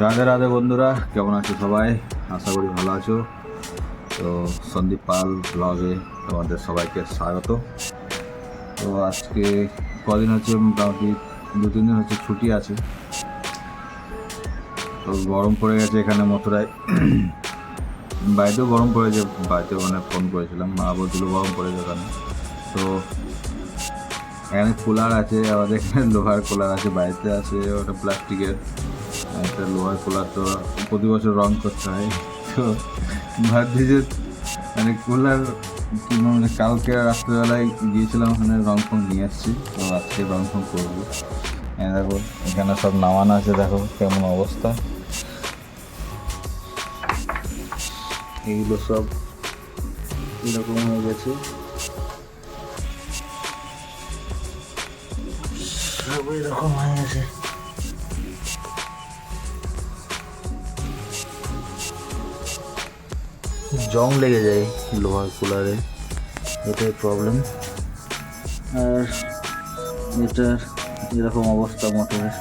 রাধে রাধে বন্ধুরা, কেমন আছো সবাই? আশা করি ভালো আছো। তো সন্দীপ পাল ব্লগে তোমাদের সবাইকে স্বাগত। তো আজকে কদিন হচ্ছে মোটামুটি, দু তিন দিন হচ্ছে ছুটি আছে। তো গরম পড়ে গেছে এখানে মথুরায়। বাড়িতেও গরম পড়েছে বাড়িতে মানে ফোন করেছিলাম, মা বলছিল গরম পড়েছে ওখানে তো এখানে কুলার আছে, আমাদের এখানে লোহার কুলার আছে, বাড়িতে আছে ওটা প্লাস্টিকের একটা লোহার কুলার তো প্রতি বছর রং করতে হয়। তো ভাবছি যে মানে কুলার মানে কালকে রাত্রেবেলায় গিয়েছিলাম ওখানে রং ফং নিয়ে আসছি। তো আজকে রং ফং করব। দেখো, এখানে সব নামানো আছে, দেখো কেমন অবস্থা। এইগুলো সব এরকম হয়ে গেছে। সব এরকম হয়ে গেছে। জং লেগে যায় লোহার কুলারে। এটাই প্রবলেম আর এটার এরকম অবস্থা মোটরের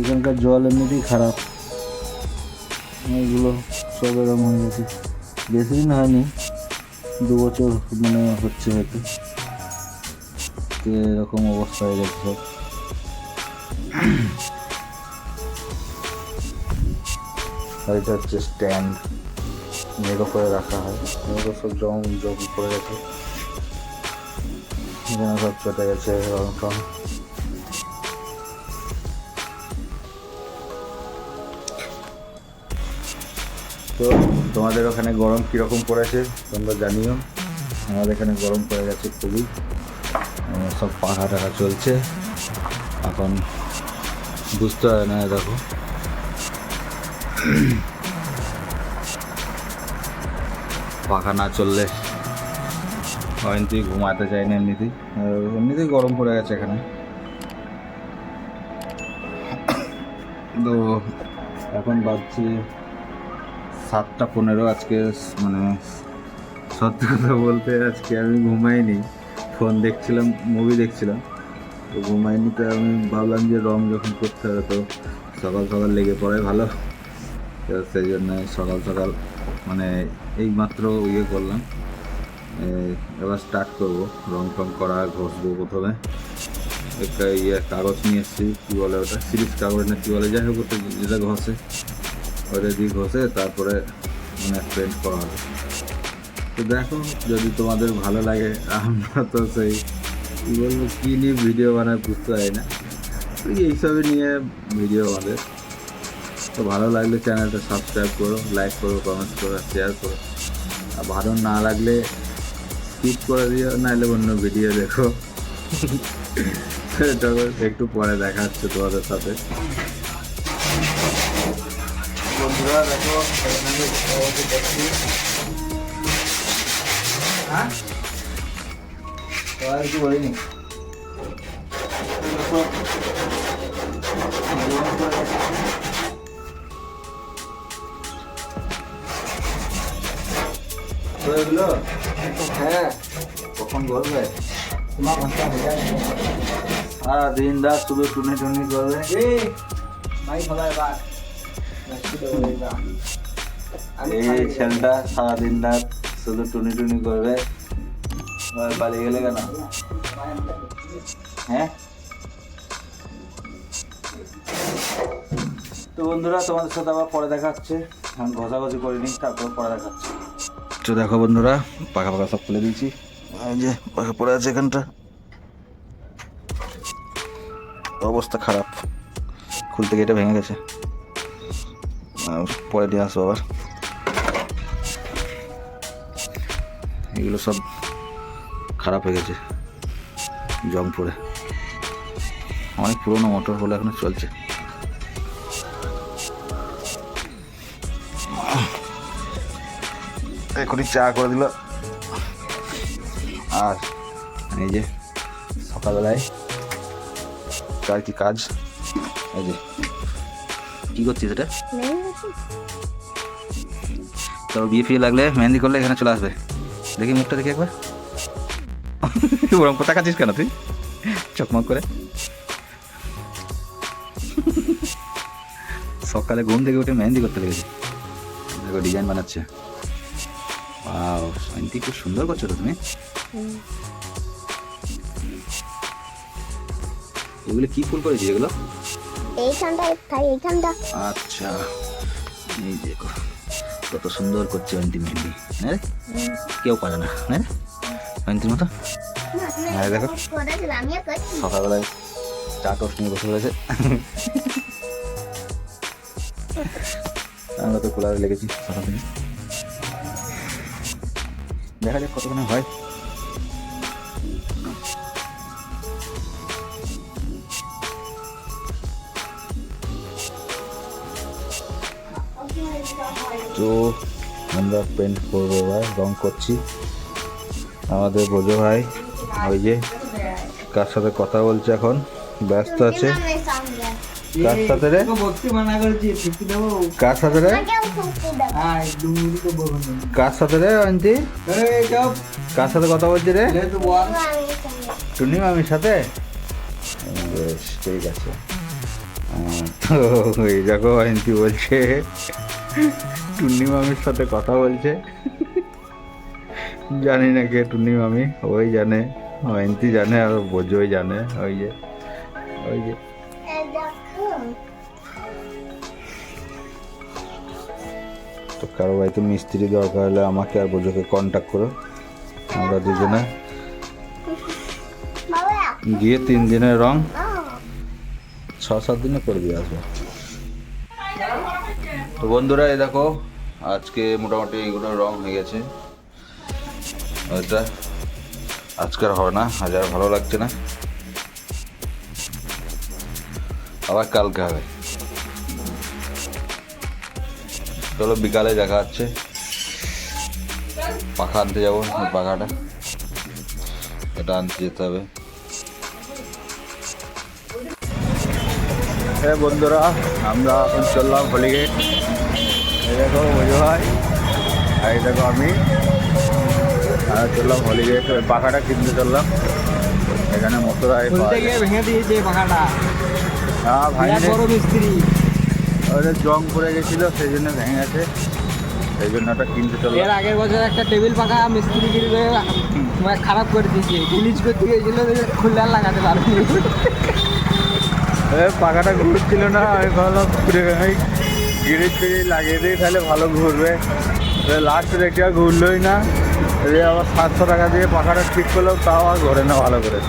এখানকার জল এমনিতেই খারাপ। এগুলো সব এরকম হয়ে গেছে। বেশি দিন হয়নি, দু বছর মানে হচ্ছে হয়তো। এরকম অবস্থা হয়ে গেছে সব। আর এটা হচ্ছে স্ট্যান্ড মেঘো করে রাখা হয়। মেঘো সব জং জং করে গেছে এখানে সব চটে গেছে, রং টং। তো তোমাদের ওখানে গরম কীরকম পড়েছে, তোমরা জানিও। আমাদের এখানে গরম পড়ে গেছে খুবই। সব পাখা টাকা চলছে। এখন বুঝতে হয় না দেখো। পাখা না চললে এমনিতেই ঘুমাতে চাই না এমনিতেই এমনিতেই গরম পড়ে গেছে এখানে। তো এখন বাজছে সাতটা পনেরো আজকে মানে সত্যি কথা বলতে আজকে আমি ঘুমাইনি। ফোন দেখছিলাম মুভি দেখছিলাম। তো ঘুমাইনি তো আমি ভাবলাম যে রং যখন করতে হবে তো সকাল সকাল লেগে পড়াই ভালো। তো সেই জন্য সকাল সকাল মানে এই মাত্র ইয়ে করলাম। এবার স্টার্ট করব। রং টং করা, ঘষবো প্রথমে। একটা ইয়ে কাগজ নিয়ে এসেছি, কী বলে ওটা? সিরিজ কাগজ না কী বলে? যাই হোক যেটা ঘষে, ওটা দিয়ে ঘষে তারপরে মানে পেন্ট করা হবে। তো দেখো, যদি তোমাদের ভালো লাগে, আমরা তো সেই, কী বলব, কী নিয়ে ভিডিও বানায় বুঝতে পারি না। এইসবই নিয়ে ভিডিও আমাদের। তো ভালো লাগলে চ্যানেলটা সাবস্ক্রাইব করো লাইক করো কমেন্ট করো শেয়ার করো। আর ভালো না লাগলে স্কিপ করে দিও, নাহলে অন্য ভিডিও দেখো। একটু পরে দেখা হচ্ছে তোমাদের সাথে। বন্ধুরা, দেখো হ্যাঁ? সবাই বলিনি। তো এগুলো হ্যাঁ কখন বলবে? তোমার ঘণ্টা হয়ে যাবে সারা দিন রাত শুধু টুনি টুনি করবে এই ভাই ভালো এবার। ছেলেটা সারা দিন রাত শুধু টুনি টুনি করবে। পালিয়ে গেলে কেন? হ্যাঁ? তো বন্ধুরা তোমাদের সাথে আবার পরে দেখা হচ্ছে এখন ঘষাঘষি করে নিই তারপর পরে দেখা হচ্ছে তো দেখো বন্ধুরা, পাখা পাখা সব খুলে দিয়েছি। যে পাখা পড়ে আছে এখানটা। অবস্থা খারাপ। খুলতে গিয়ে ভেঙে গেছে। পরে দিয়ে আসব আবার। এগুলো সব খারাপ হয়ে গেছে, জং পড়ে। অনেক পুরোনো মোটর হলে, এখনও চলছে। এখনই চা করে দিল। আর এই যে সকালবেলায় কার কি কাজ? এই যে, কি করছিস এটা? তোর বিয়ে ফিয়ে লাগলে মেহেন্দি করলে এখানে চলে আসবে। দেখি মুখটা দেখি একবার। ওরকম কোথা কাছিস কেন তুই? চকমক করে। সকালে ঘুম থেকে উঠে মেহেন্দি করতে লেগেছে। ডিজাইন বানাচ্ছে। ওয়াও শান্তি খুব সুন্দর করছ তো তুমি। এগুলো কি ফুল করেছি এগুলো? এইখানটা খাই এইখানটা। আচ্ছা এই দেখো কত সুন্দর করছে অন্তি মেহেন্দি হ্যাঁ কেউ পারে না হ্যাঁ অন্তির মতো? হ্যাঁ দেখো। সকালবেলায় চা টোস্ট নিয়ে বসে রয়েছে আমরা তো কুলারে লেগেছি সকাল থেকে। দেখা যাক কতক্ষণে হয়। তো আমরা পেন্ট করব এবার, রং করছি। আমাদের বোঝো ভাই, ওই যে কার সাথে কথা বলছে এখন, ব্যস্ত আছে। কার সাথে রে? তোকে মানা করেছি ফিফটি দেবো। কার সাথে রে? হ্যাঁ ডুমুরি তো কার সাথে রে অন্তি কার সাথে কথা বলছে রে? টুনি মামির সাথে? বেশ ঠিক আছে। তো এই দেখো অয়ন্তী বলছে। টুন্নি মামির সাথে কথা বলছে। জানি না কে টুন্নি মামি ওই জানে। অয়ন্তী জানে আর বোঝোই জানে ওই যে ওই যে। কারও বাড়িতে মিস্ত্রি দরকার হলে আমাকে আর বোঝোকে কন্ট্যাক্ট করো। আমরা দুজনে গিয়ে তিন দিনের রং ছ সাত দিনে করে দিয়ে আসব। তো বন্ধুরা, এই দেখো, আজকে মোটামুটি এগুলো রং হয়ে গেছে। এটা আজকে আর হবে না, আজ আর ভালো লাগছে না। আবার কালকে হবে। চলো বিকালে দেখা যাচ্ছে পাখা আনতে যাব পাখাটা। এটা আনতে যেতে হবে। হ্যাঁ বন্ধুরা আমরা এখন চললাম হলিগেট। এই দেখো বুঝো ভাই আর এই দেখো আমি। আর চললাম হলিগেট ওই পাখাটা কিনতে চললাম। এখানে ভেঙে দিয়েছে পাখাটা। হ্যাঁ ভাই বড় মিস্ত্রি। ওদের জং পড়ে গেছিল সেই জন্য ভেঙে গেছে। সেই জন্য ওটা কিনতে এর চললাম আগের বছর একটা টেবিল পাখা মিস্ত্রি মানে খারাপ করে দিয়েছে। ব্লিচ করতে গিয়েছিল খুললে আর লাগাতে পারেনি এ পাখাটা ঘুরছিল না আমি ভাবলাম গিরিজ ফিরিজ লাগিয়ে দিই তাহলে ভালো ঘুরবে। লাস্টে দেখি আর ঘুরলোই না। আবার সাতশো টাকা দিয়ে পাখাটা ঠিক করলাম তাও আর ঘোরে না ভালো করে।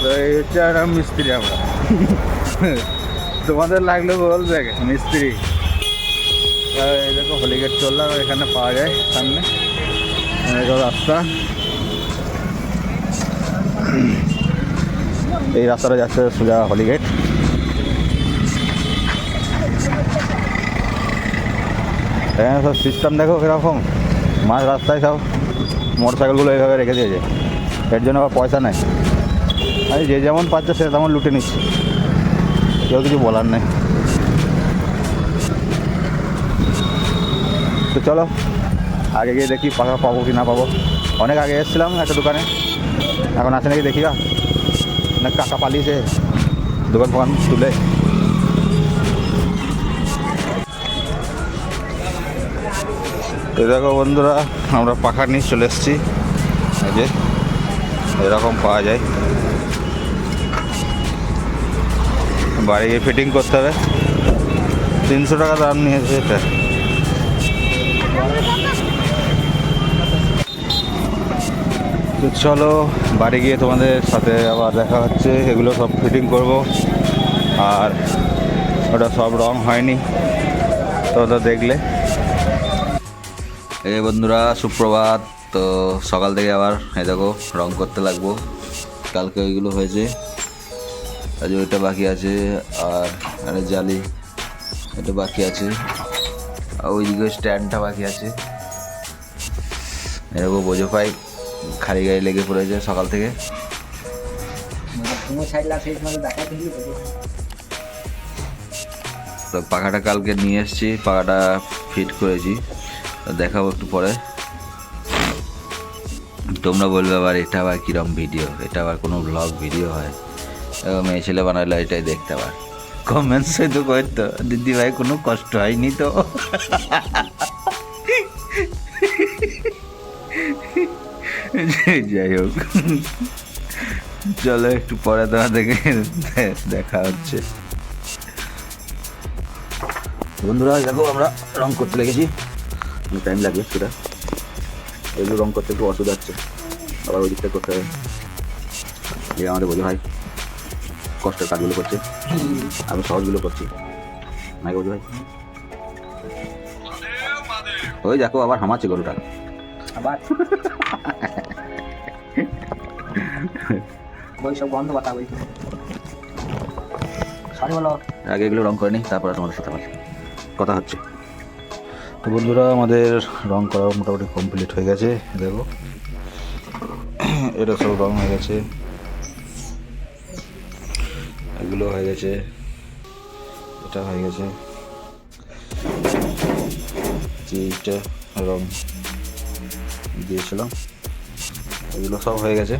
তো এই হচ্ছে আর মিস্ত্রি আমরা। তোমাদের লাগলে বলবে, মিস্ত্রি। এই দেখো হলিগেট চললাম এখানে পাওয়া যায় সামনে। রাস্তা। এই রাস্তাটা যাচ্ছে সোজা হলিগেট এখানে সব সিস্টেম দেখো কীরকম। মাঝ রাস্তায় সব মোটর সাইকেলগুলো এইভাবে রেখে দিয়েছে। এর জন্য আবার পয়সা নেই। আরে যে যেমন পাচ্ছে সে তেমন লুটে নিচ্ছে। কেউ কিছু বলার নেই। তো চলো, আগে গিয়ে দেখি পাকা পাবো কি না পাবো। অনেক আগে এসেছিলাম একটা দোকানে, এখন আছে নাকি দেখি না কাকা পালিয়েছে, দোকান ফোকান তুলে। তো দেখো বন্ধুরা, আমরা পাখা নিয়ে চলে এসেছি। যে, এরকম পাওয়া যায়। বাড়ি গিয়ে ফিটিং করতে হবে। তিনশো টাকা দাম নিয়েছে এটা। তো চলো, বাড়ি গিয়ে তোমাদের সাথে আবার দেখা হচ্ছে। এগুলো সব ফিটিং করব। আর ওটা সব রং হয়নি। তো ওটা দেখলে। এই বন্ধুরা, সুপ্রভাত। তো সকাল থেকে আবার, এই দেখো, রং করতে লাগবো। কালকে ওইগুলো হয়েছে। আজ ওইটা বাকি আছে আর আরে জালি এটা বাকি আছে। আর ওইদিকে স্ট্যান্ডটা বাকি আছে। এরকম বোঝো পাই খালি গাড়ি লেগে পড়েছে সকাল থেকে। মানে তো পাখাটা কালকে নিয়ে এসেছি পাখাটা ফিট করেছি। তো দেখাবো একটু পরে। তোমরা বলবে আবার এটা আবার কীরকম ভিডিও এটা আবার কোনো ব্লগ ভিডিও হয়। মেয়ে ছেলে বানালে এটাই দেখতে আবার। কমেন্টসে তো করতো দিদি ভাই, কোনো কষ্ট হয়নি তো? যাই হোক, চলো একটু পরে তোমার দেখে দেখা হচ্ছে। বন্ধুরা, দেখো আমরা রং করতে লেগেছি। টাইম লাগবে সেটা এগুলো রং করতে একটু অসুবিধা হচ্ছে। আবার ওই দিকটা করতে হবে। আমাদের বোঝো ভাই কষ্টের কাজগুলো করছে। আমি সহজগুলো করছি। নাই বোঝো ভাই? ওই দেখো আবার হামাচ্ছে গরুটা। আবার? ওই সব বন্ধ কথা বলছি সরি বলো। আগে এগুলো রং করে নিই তারপর তোমাদের সাথে কথা হচ্ছে। তো বন্ধুরা আমাদের রং করা মোটামুটি কমপ্লিট হয়ে গেছে দেখো। এটা সব রং হয়ে গেছে। এগুলো হয়ে গেছে। এটা হয়ে গেছে। রং দিয়েছিলাম। এগুলো সব হয়ে গেছে।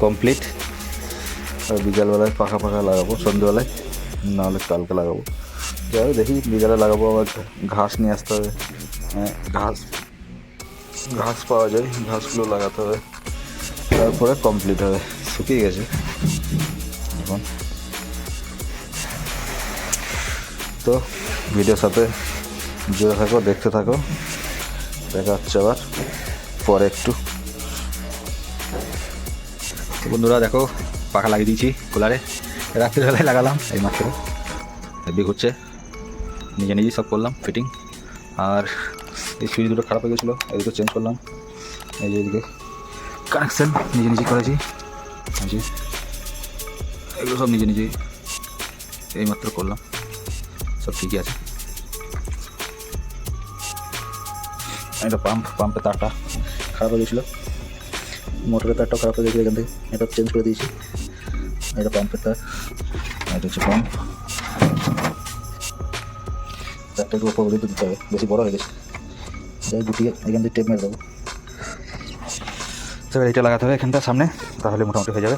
কমপ্লিট। আর বিকালবেলায় পাখা পাখা লাগাবো, সন্ধ্যেবেলায়। নাহলে কালকে লাগাবো। যাই দেখি বিকালে লাগাবো, আবার ঘাস নিয়ে আসতে হবে। হ্যাঁ ঘাস। ঘাস পাওয়া যায়, ঘাসগুলো লাগাতে হবে। তারপরে কমপ্লিট হবে। শুকিয়ে গেছে। এখন তো ভিডিওর সাথে জুড়ে থাকো, দেখতে থাকো। দেখা হচ্ছে আবার, পরে একটু। বন্ধুরা, দেখো, পাখা লাগিয়ে দিয়েছি কুলারে। রাত্রিবেলায় লাগালাম এই মাত্র। হেভি ঘুরছে। নিজে নিজেই সব করলাম ফিটিং আর এই সুইচ দুটো খারাপ হয়ে গেছিল, এই দুটো চেঞ্জ করলাম। এই যে এদিকে কানেকশান নিজে নিজেই করেছি। এগুলো সব নিজে নিজেই এইমাত্র করলাম। সব ঠিকই আছে। এটা পাম্প পাম্পের তারটা খারাপ হয়ে গেছিল। মোটরের তারটা খারাপ হয়ে গেছে এখান থেকে। এটা চেঞ্জ করে দিয়েছি। এটা পাম্পের তার, এটা হচ্ছে পাম্প তারটা একটু ওপর দিতে হবে। বেশি বড় হয়ে গেছে। যাই গুটিয়ে এখান থেকে টেপ মেরে দেবো। তো এটা লাগাতে হবে এখানটা সামনে, তাহলে মোটামুটি হয়ে যাবে।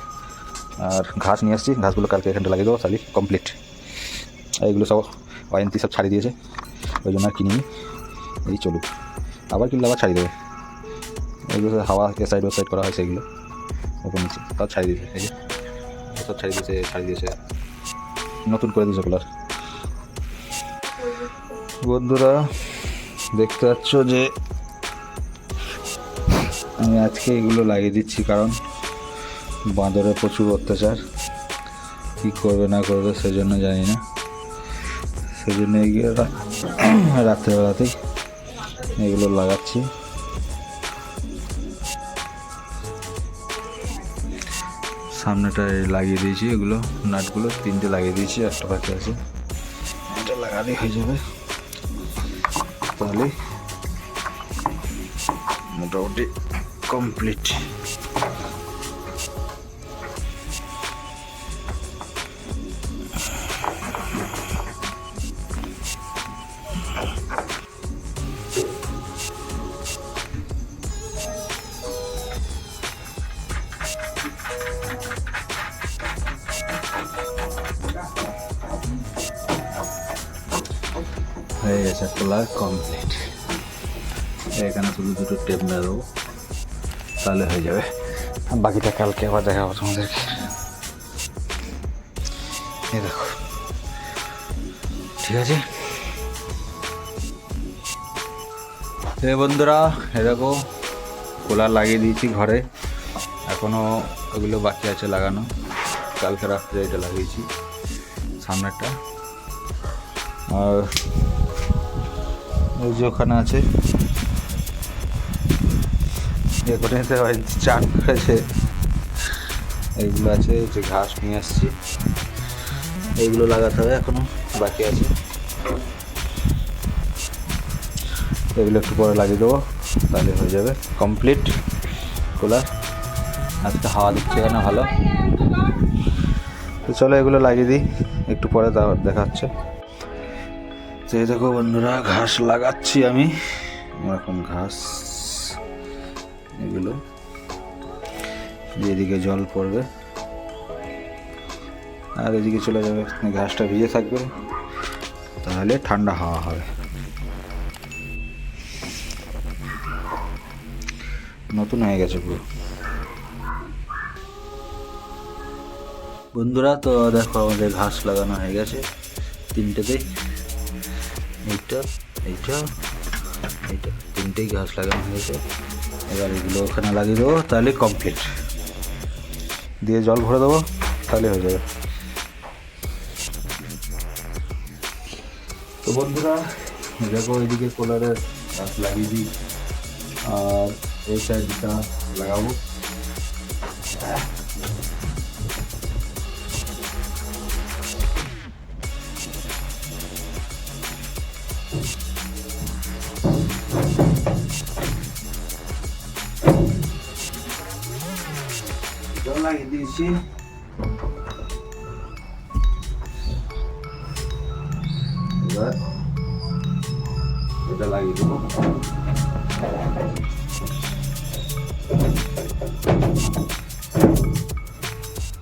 আর ঘাস নিয়ে আসছি। ঘাসগুলো কালকে এখানটা লাগিয়ে দেবো, তাহলে কমপ্লিট এইগুলো সব ওয়ারেন্টি সব ছাড়িয়ে দিয়েছে। ওই জন্য আর কিনিনি। এই চলুক। আবার কিনলে আবার ছাড়িয়ে দেবে। এইগুলো হাওয়া এ সাইড ও সাইড করা হয় সেগুলো। ওপর নিচে। তাও ছাড়িয়ে দিয়েছে। এই যে সব ছাড়িয়ে দিয়েছে ছাড়িয়ে দিয়েছে। নতুন করে দিয়েছে কুলার বন্ধুরা, দেখতে পাচ্ছ যে আমি আজকে এগুলো লাগিয়ে দিচ্ছি কারণ বাঁদরের প্রচুর অত্যাচার। কী করবে না করবে সেজন্য জানি না। সেজন্য রাত্রেবেলাতেই এগুলো লাগাচ্ছি। সামনেটায় লাগিয়ে দিয়েছি এগুলো, নাটগুলো, তিনটে লাগিয়ে দিয়েছি, একটা বাকি আছে। এটা লাগালেই হয়ে যাবে। তাহলে মোটামুটি কমপ্লিট হয়ে গেছে খোলা কমপ্লিট এখানে শুধু দুটো টেপ মেরে, তাহলে হয়ে যাবে। বাকিটা কালকে আবার দেখাবো তোমাদেরকে। এই দেখো। ঠিক আছে? এ বন্ধুরা, এ দেখো কুলার লাগিয়ে দিয়েছি ঘরে। এখনও ওগুলো বাকি আছে লাগানো। কালকে রাত্রে এটা লাগিয়েছি, সামনেরটা। আর ওই যে ওখানে আছে। এখানে চান করেছে। এইগুলো আছে যে ঘাস নিয়ে আসছি। এইগুলো লাগাতে হবে এখনও, বাকি আছে। এগুলো একটু পরে লাগিয়ে দেবো, তাহলে হয়ে যাবে কমপ্লিট কুলার আজকে হাওয়া দিচ্ছে এখানে ভালো। তো চলো এগুলো লাগিয়ে দিই, একটু পরে দেখা হচ্ছে। তো এই দেখো বন্ধুরা, ঘাস লাগাচ্ছি আমি। এরকম ঘাস, এগুলো। যেদিকে জল পড়বে। আর এদিকে চলে যাবে, ঘাসটা ভিজে থাকবে। তাহলে ঠান্ডা হাওয়া হবে। নতুন হয়ে গেছে পুরো। বন্ধুরা, তো দেখো আমাদের ঘাস লাগানো হয়ে গেছে তিনটেতেই। এইটা এইটা এইটা। তিনটেই ঘাস লাগানো হয়ে গেছে এবার এগুলো ওখানে লাগিয়ে দেবো, তাহলে কমপ্লিট দিয়ে জল ভরে দেবো, তাহলে হয়ে যাবে। তো বন্ধুরা, দেখো এদিকে কোলারের গাছ লাগিয়ে দিই। আর এই সাইডটা লাগাবো। দিয়েছি। এবার এটা লাগিয়ে দেবো।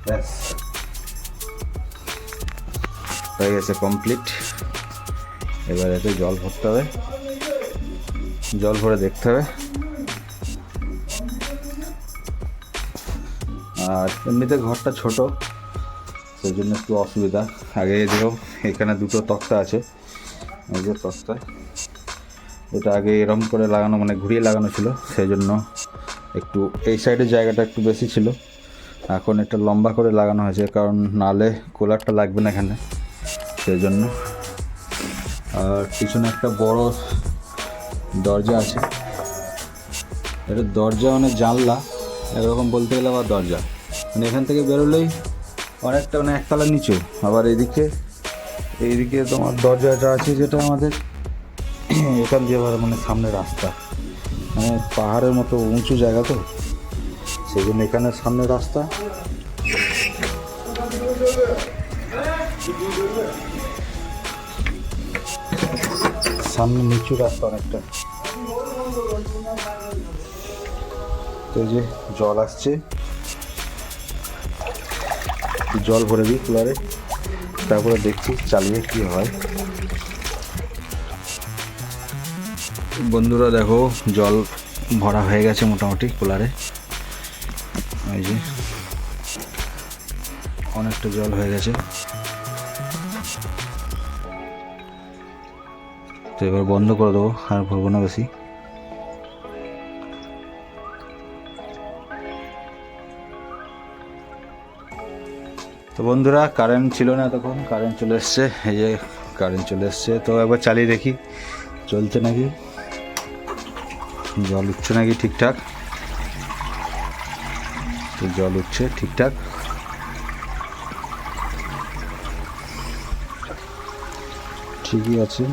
ব্যাস। হয়ে গেছে কমপ্লিট এবার এতে জল ভরতে হবে। জল ভরে দেখতে হবে। আর এমনিতে ঘরটা ছোট সেই জন্য একটু অসুবিধা। আগে দেখো এখানে দুটো তক্তা আছে, এই যে তক্তা। এটা আগে এরম করে লাগানো মানে ঘুরিয়ে লাগানো ছিল সেই জন্য একটু এই সাইডের জায়গাটা একটু বেশি ছিল। এখন এটা লম্বা করে লাগানো হয়েছে, কারণ নালে কুলারটা লাগবে না এখানে সেই জন্য আর পিছনে একটা বড় দরজা আছে। এটা দরজা মানে জানলা এরকম বলতে গেলে আবার দরজা। মানে এখান থেকে বেরোলেই অনেকটা মানে একতলা নিচু, আবার এদিকে, এইদিকে তোমার দরজাটা আছে যেটা আমাদের, এখান দিয়ে আবার মানে সামনে রাস্তা। মানে পাহাড়ের মতো উঁচু জায়গা তো, সেই জন্য এখানে সামনে রাস্তা। সামনে নিচু রাস্তা অনেকটা। তো যে জল আসছে। জল ভরে দিই কুলারে, তারপরে দেখছি চালিয়ে কি হয়। বন্ধুরা দেখো, জল ভরা হয়ে গেছে মোটামুটি কুলারে। এই যে, অনেকটা জল হয়ে গেছে। তো এবার বন্ধ করে দেবো, আর ভরবো না বেশি। তো বন্ধুরা কারেন্ট ছিল না তখন কারেন্ট চলে এসছে। এই যে কারেন্ট চলে এসছে, তো একবার চালিয়ে দেখি। চলছে নাকি? জল উঠছে নাকি ঠিকঠাক? তো জল উঠছে ঠিকঠাক। ঠিকই আছে।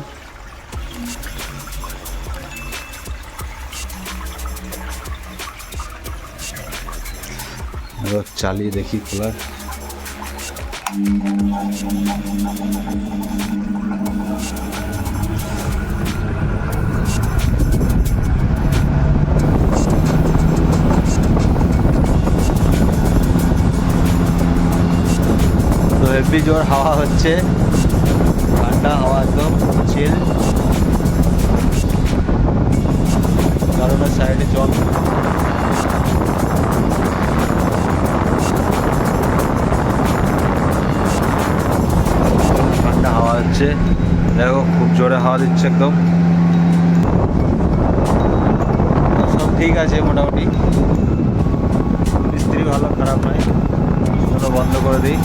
এবার চালিয়ে দেখি খোলার তো হেভি জোর হাওয়া হচ্ছে। ঠান্ডা হাওয়া একদম চিল কারণ সাইডে জল ঠান্ডা হাওয়া হচ্ছে দেখো, খুব জোরে হাওয়া দিচ্ছে একদম। সব ঠিক আছে মোটামুটি। মিস্ত্রি ভালো, খারাপ নয়। ওটা বন্ধ করে দিই।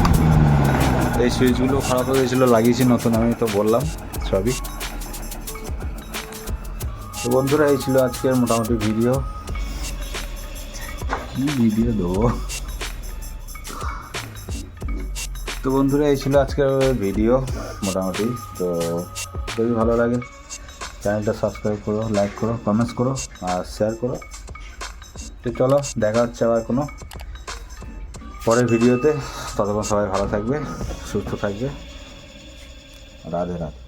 এই সুইচগুলো খারাপ হয়ে গেছিল, লাগিয়েছি নতুন, আমি তো বললাম সবই। তো বন্ধুরা, এই ছিল আজকের মোটামুটি ভিডিও। কি ভিডিও দেবো? তো বন্ধুরা, এই ছিল আজকের ভিডিও মোটামুটি। তো যদি ভালো লাগে চ্যানেলটা সাবস্ক্রাইব করো লাইক করো কমেন্টস করো, আর শেয়ার করো। তো চলো, দেখা হচ্ছে আবার কোনো পরের ভিডিওতে ততক্ষণ সবাই ভালো থাকবে, সুস্থ থাকবে। রাধে রাধে।